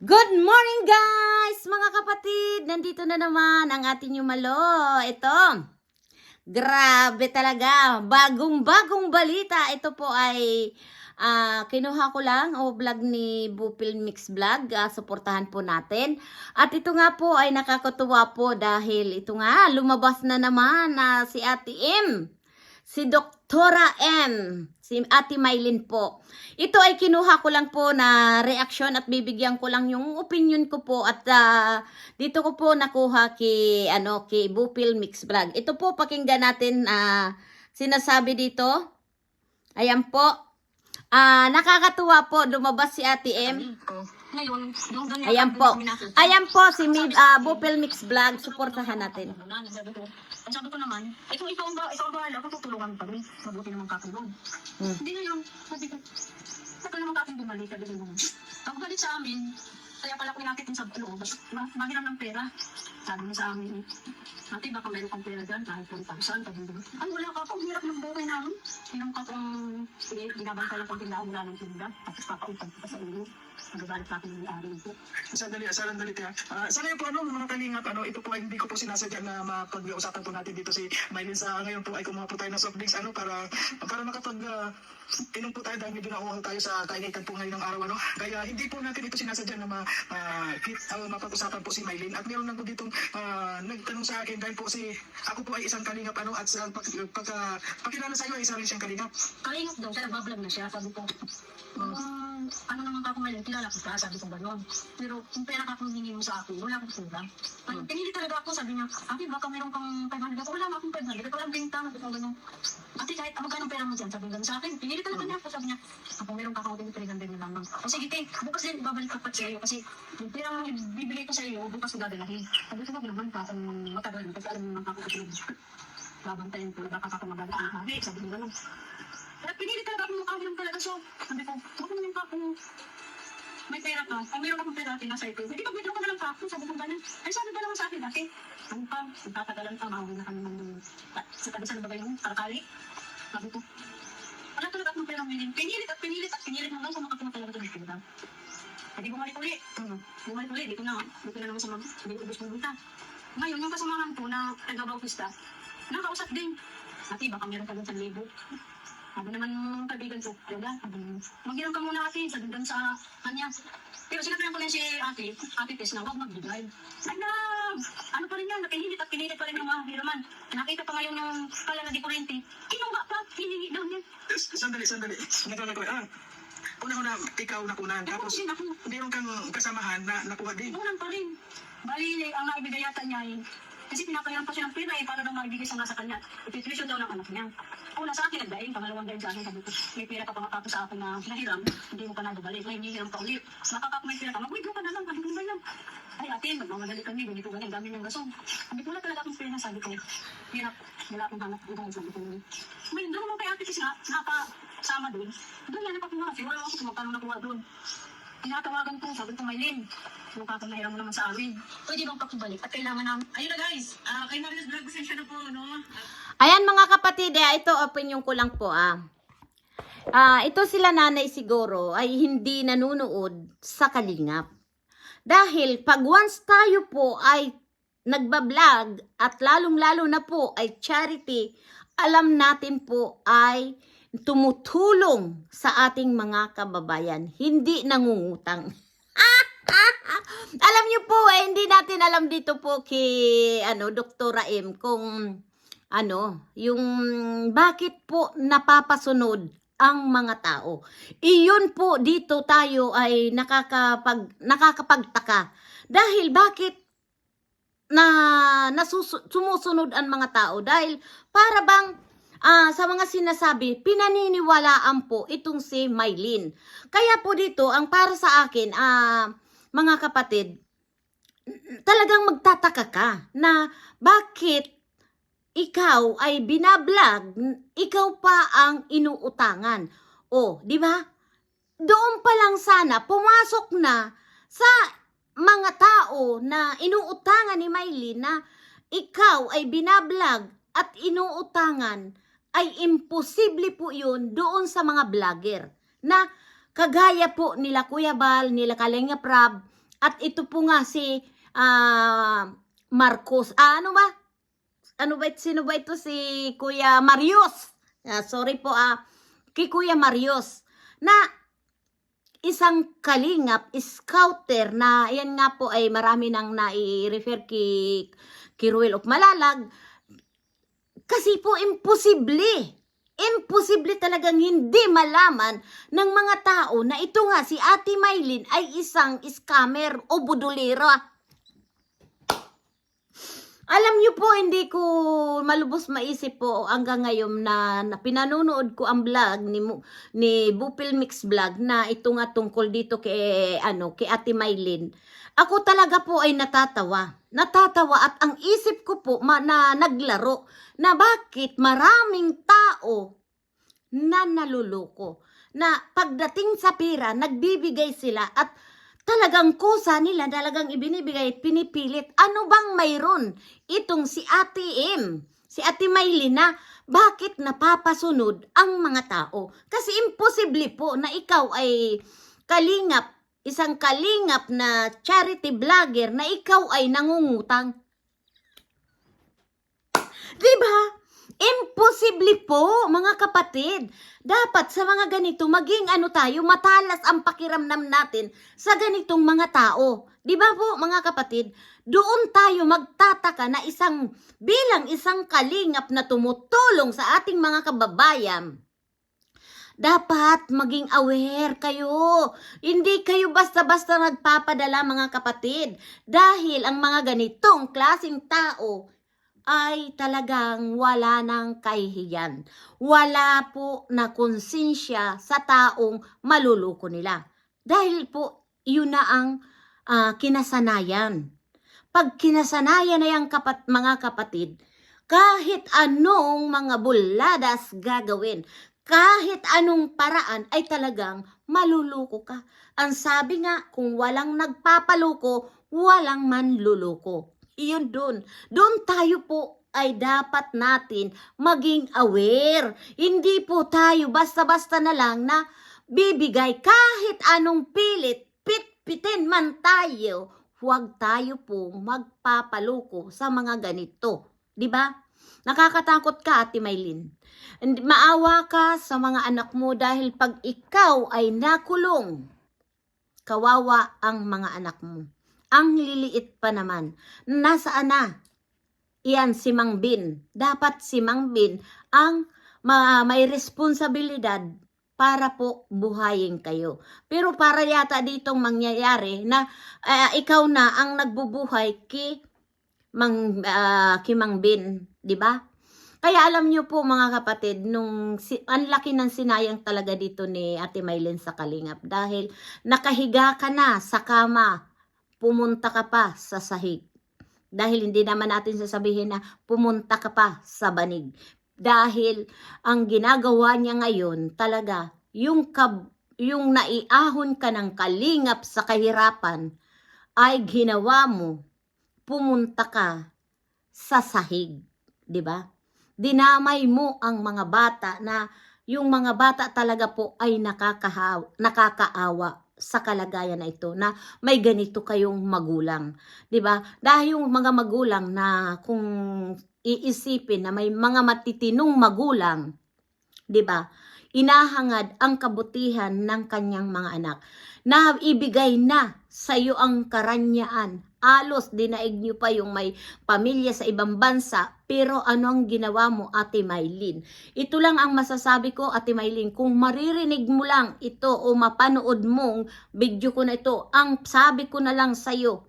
Good morning guys! Mga kapatid, nandito na naman ang ating yumalo. Ito, grabe talaga. Bagong-bagong balita. Ito po ay ah, kinuha ko lang o vlog ni Bupil Mix Vlog. Ah, suportahan po natin. At ito nga po ay nakakatuwa po dahil ito nga lumabas na naman na si Ate M. Si Doktora M. Si Ate Maylin po. Ito ay kinuha ko lang po na reaction at bibigyan ko lang yung opinion ko po at ah, dito ko po nakuha kay ano kay Bupil Mix Vlog. Ito po pakinggan natin ah, sinasabi dito. Ayan po. Ah, nakakatuwa po lumabas si Ate M. Ngayon, Ayan po. Ayan po si ah, Bupil Mix Vlog. Suportahan natin. Ang sabi ko naman, eh kung ikaw ang, ba, ikaw bahala, kung tutulungan pa rin, mabuti naman katulong. Hmm. Hindi ngayon, sabi ko, saka naman kakong bumalik, sabi ko, ang galit sa amin, kaya pala ko inakitin sa loob, ma- mahiram ng pera. Sabi niya sa amin, ate baka meron kang pera dyan, kahit 1,000, sabi ko, ay wala ka ang hirap ng buhay namin. Inang ka kung ginabang ka lang pang tindahan mula ng tindahan, tapos papautang ka pa sa ulo. Nagagalit pa akin yung ko. Sandali, sandali tiya. Ah, sana po ano, mga kalingap, ano, ito po ay hindi ko po sinasadya na mapag-uusapan po natin dito si Mylene sa ngayon po ay kumuha po tayo ng soft drinks, ano, para, para makapag, uh, inom po tayo dahil medyo nauuhaw tayo sa kainitan po ngayon ng araw, ano. Kaya hindi po natin ito sinasadya na ma, uh, uh, mapag-usapan po si Mylene. At meron lang po ditong ah, nagtanong sa akin dahil po si, ako po ay isang kalingap, ano, at sa pag, pagka, pagkilala sa iyo ay isa rin siyang kalingap. Kalingap daw siya, nagbablog na siya. Sabi ko, um, ano naman ka kung ngayon, kilala ko ka, sabi ko gano'n. Pero kung pera ka kung hiningi mo sa akin, wala akong pera. Ano, pinili talaga ako, sabi niya, ate baka meron kang 500 ako, wala nga akong 500, ito lang benta, sabi ko gano'n. Ate kahit ah, magkano pera mo dyan, sabi gano'n sa akin. Pinili talaga niya ako, sabi niya, ako meron ka kaunting 300 na lang. O sige te, bukas din, babalik ka pa sa iyo kasi yung pera mo bibigay ko sa iyo, bukas ko dadalahin. Sabi ko, naman pa, kung matagal, kasi alam mo naman ako kasi babantayan ko, baka ka kumagalit ang hari, sabi ko gano'n. Pinili talaga ako mukha lang talaga. So, sabi ko, ka. Kung meron akong pera, tinasa ito. Hindi ka withdraw ka na lang pa ako. Sabi ko ganun. Ay, sabi ba naman sa akin dati? Ano pa? Magtatagalan pa. Mahuwi na kami ng sa tabi sa ba yung karkali. Sabi ko, wala talaga akong pera ngayon. Pinilit at pinilit at pinilit hanggang sa makatama talaga ito ng pera. Hindi bumalik uli. Hmm. Bumalik uli. Dito na. Dito na naman sa mga. Hindi ko gusto pumunta. Ngayon, yung kasamahan ko na taga-Bautista, nakausap din. Ate, baka meron ka dun sa libo. Sabi naman ng kaibigan ko, wala. Maghiram ka muna ate, sabi doon sa kanya. Pero sinabihan ko lang si ate, ate Tess na huwag magbigay. Ay na, ano pa rin yan, nakihilit at pinilit pa rin yung mga hiraman. Nakita pa ngayon yung kala na di kurente. Kinuha pa, hiningi daw niya. Sandali, sandali. Nagkaka ko, ah, una-una, ikaw nakunan. Tapos Tapos, din ako, meron kang kasamahan na nakuha din. Ulan pa rin. Bali, ang naibigay yata niya ay, kasi pinapairan pa siya ng pera eh, para daw maibigay sa nga sa kanya. Ipituwisyon daw ng anak niya. Una sa akin, nagdaing, pangalawang daing sa akin, sabi ko, may pera ka pa nga sa akin na nahiram, hindi mo pa nababalik, may hinihiram ka ulit. Nakakap may pera ka, mag-withdraw ka na lang, ko ba yan? Ay ate, magmamadali kami, ganito ganyan, dami ng gasong. Sabi ko, wala talaga akong pera, sabi ko, hirap, wala akong hanap buhay, sabi ko. May doon naman kay ate kasi nga, nakasama doon. Doon yan napakuha, siguro ako kung magkano nakuha doon. Tinatawagan ko, sabi ko, Maylin, kung kakamahiram mo naman sa amin. Pwede bang pakibalik? At kailangan namin, ayun na guys, ah kay Marius Vlog, pasensya na po, no? Ayan mga kapatid, eh, ito opinion ko lang po ah. Ah, ito sila nanay siguro ay hindi nanunood sa kalingap. Dahil pag once tayo po ay nagbablog at lalong-lalo na po ay charity, alam natin po ay tumutulong sa ating mga kababayan, hindi nangungutang. alam niyo po, eh, hindi natin alam dito po kay ano, Dr. M kung ano, yung bakit po napapasunod ang mga tao. Iyon po dito tayo ay nakakapag nakakapagtaka. Dahil bakit na nasusu- sumusunod ang mga tao dahil para bang ah, sa mga sinasabi pinaniniwalaan po itong si Maylin. Kaya po dito ang para sa akin ah, mga kapatid talagang magtataka ka na bakit ikaw ay binablog, ikaw pa ang inuutangan. O, di ba? Doon pa lang sana pumasok na sa mga tao na inuutangan ni Maylin na ikaw ay binablog at inuutangan ay imposible po yun doon sa mga vlogger na kagaya po nila Kuya Bal, nila Kalenga Prab, At ito po nga si ah, Marcos. Ah, ano ba? Ano ba? Sino ba ito? Si Kuya Marius. Ah, sorry po ah. Kay Kuya Marius. Na isang kalingap, scouter na yan nga po ay marami nang nai-refer kay, kay Ruel of Malalag. Kasi po imposible. Imposible talagang hindi malaman ng mga tao na ito nga si Ate Maylin ay isang scammer o budulera. Alam niyo po, hindi ko malubos maisip po hanggang ngayon na, na pinanonood ko ang vlog ni, ni Bupil Mix Vlog na ito nga tungkol dito kay, ano, kay Ate Maylin. Ako talaga po ay natatawa. Natatawa at ang isip ko po ma, na naglaro na bakit maraming tao na naluloko. Na pagdating sa pera, nagbibigay sila at talagang kusa nila, talagang ibinibigay, pinipilit. Ano bang mayroon? Itong si Ate M, si Ate Maylin na bakit napapasunod ang mga tao? Kasi imposible po na ikaw ay kalingap, isang kalingap na charity vlogger na ikaw ay nangungutang. Diba? Imposible po, mga kapatid. Dapat sa mga ganito, maging ano tayo, matalas ang pakiramdam natin sa ganitong mga tao. Di ba po, mga kapatid? Doon tayo magtataka na isang, bilang isang kalingap na tumutulong sa ating mga kababayan. Dapat maging aware kayo. Hindi kayo basta-basta nagpapadala mga kapatid. Dahil ang mga ganitong klasing tao ay talagang wala ng kahihiyan. Wala po na konsensya sa taong maluluko nila. Dahil po, yun na ang ah, kinasanayan. Pag kinasanayan na yung kapat, mga kapatid, kahit anong mga buladas gagawin, kahit anong paraan ay talagang maluluko ka. Ang sabi nga, kung walang nagpapaluko, walang manluluko. Iyon dun. Doon tayo po ay dapat natin maging aware. Hindi po tayo basta-basta na lang na bibigay kahit anong pilit, pit-pitin man tayo. Huwag tayo po magpapaluko sa mga ganito. 'Di ba? Nakakatakot ka, Ate Maylin. Maawa ka sa mga anak mo dahil pag ikaw ay nakulong, kawawa ang mga anak mo. Ang liliit pa naman. Nasaan na? Iyan si Mang Bin. Dapat si Mang Bin ang ma- may responsibilidad para po buhayin kayo. Pero para yata ditong mangyayari na ah, ikaw na ang nagbubuhay ki Mang ah, ki Mang Bin, 'di ba? Kaya alam niyo po mga kapatid, nung si, ang laki ng sinayang talaga dito ni Ate Maylin sa Kalingap dahil nakahiga ka na sa kama, pumunta ka pa sa sahig. Dahil hindi naman natin sasabihin na pumunta ka pa sa banig. Dahil ang ginagawa niya ngayon talaga, yung, kab, yung naiahon ka ng kalingap sa kahirapan, ay ginawa mo, pumunta ka sa sahig. 'di ba? Dinamay mo ang mga bata na yung mga bata talaga po ay nakakahaw, nakakaawa sa kalagayan na ito na may ganito kayong magulang. 'Di ba? Dahil yung mga magulang na kung iisipin na may mga matitinong magulang, 'di ba? Inahangad ang kabutihan ng kanyang mga anak na ibigay na sa iyo ang karanyaan. Alos dinaig niyo pa yung may pamilya sa ibang bansa, pero ano ang ginawa mo, Ate Maylin? Ito lang ang masasabi ko, Ate Maylin, kung maririnig mo lang ito o mapanood mong video ko na ito, ang sabi ko na lang sa'yo,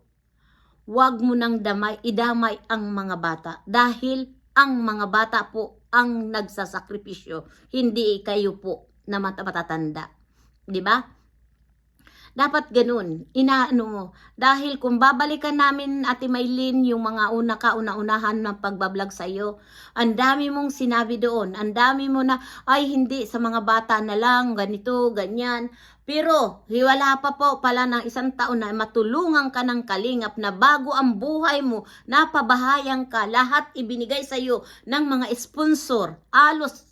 wag mo nang damay, idamay ang mga bata dahil ang mga bata po ang nagsasakripisyo, hindi kayo po na mata- matatanda. 'Di ba? Dapat ganun, inaano mo. Dahil kung babalikan namin, Ate Maylin, yung mga una ka, una-unahan ng pagbablog sa iyo, ang dami mong sinabi doon. Ang dami mo na, ay hindi, sa mga bata na lang, ganito, ganyan. Pero, hiwala pa po pala ng isang taon na matulungan ka ng kalingap na bago ang buhay mo, napabahayan ka, lahat ibinigay sa iyo ng mga sponsor. Alos,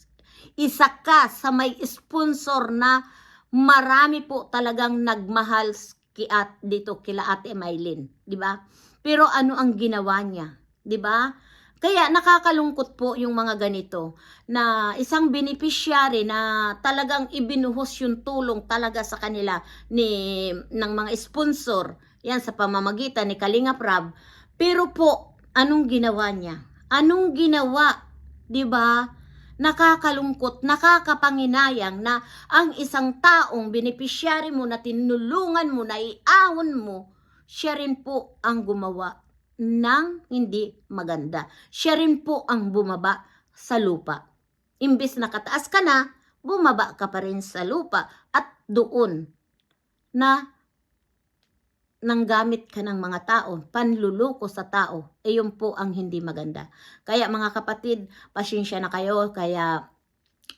isa ka sa may sponsor na marami po talagang nagmahal ki at, dito kila Ate Maylin, di ba? Pero ano ang ginawa niya, di ba? Kaya nakakalungkot po yung mga ganito na isang beneficiary na talagang ibinuhos yung tulong talaga sa kanila ni ng mga sponsor yan sa pamamagitan ni Kalinga Prab. Pero po, anong ginawa niya? Anong ginawa? 'Di ba? Nakakalungkot, nakakapanginayang na ang isang taong beneficiary mo na tinulungan mo, na iahon mo, siya rin po ang gumawa ng hindi maganda. Siya rin po ang bumaba sa lupa. Imbis na kataas ka na, bumaba ka pa rin sa lupa at doon na nanggamit ka ng mga tao, panluloko sa tao, eh po ang hindi maganda. Kaya mga kapatid, pasensya na kayo, kaya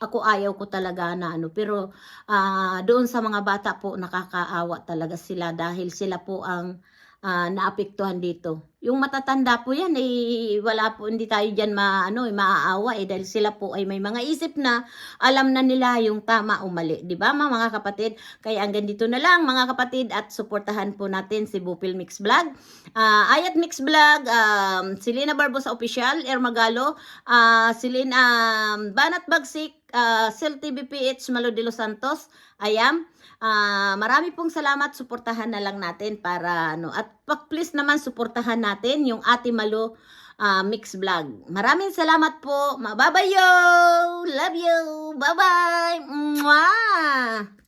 ako ayaw ko talaga na ano, pero ah, doon sa mga bata po nakakaawa talaga sila dahil sila po ang ah, naapektuhan dito. Yung matatanda po yan, eh, wala po, hindi tayo dyan ma, ano, eh, maaawa eh, dahil sila po ay may mga isip na alam na nila yung tama o mali. Di ba mga, kapatid? Kaya hanggang dito na lang mga kapatid at suportahan po natin si Bupil Mix Vlog. Ah, Ayat Mix Vlog, um, si Lina Barbosa Official, Ermagalo, ah si um, Banat Bagsik, uh, Sil TVPH Malo de los Santos, Ayam. Ah, marami pong salamat, suportahan na lang natin para ano at pag please naman suportahan natin yung Ate Malo ah, Mix Vlog. Maraming salamat po. Mababayo! Love you! Bye-bye! Mwah!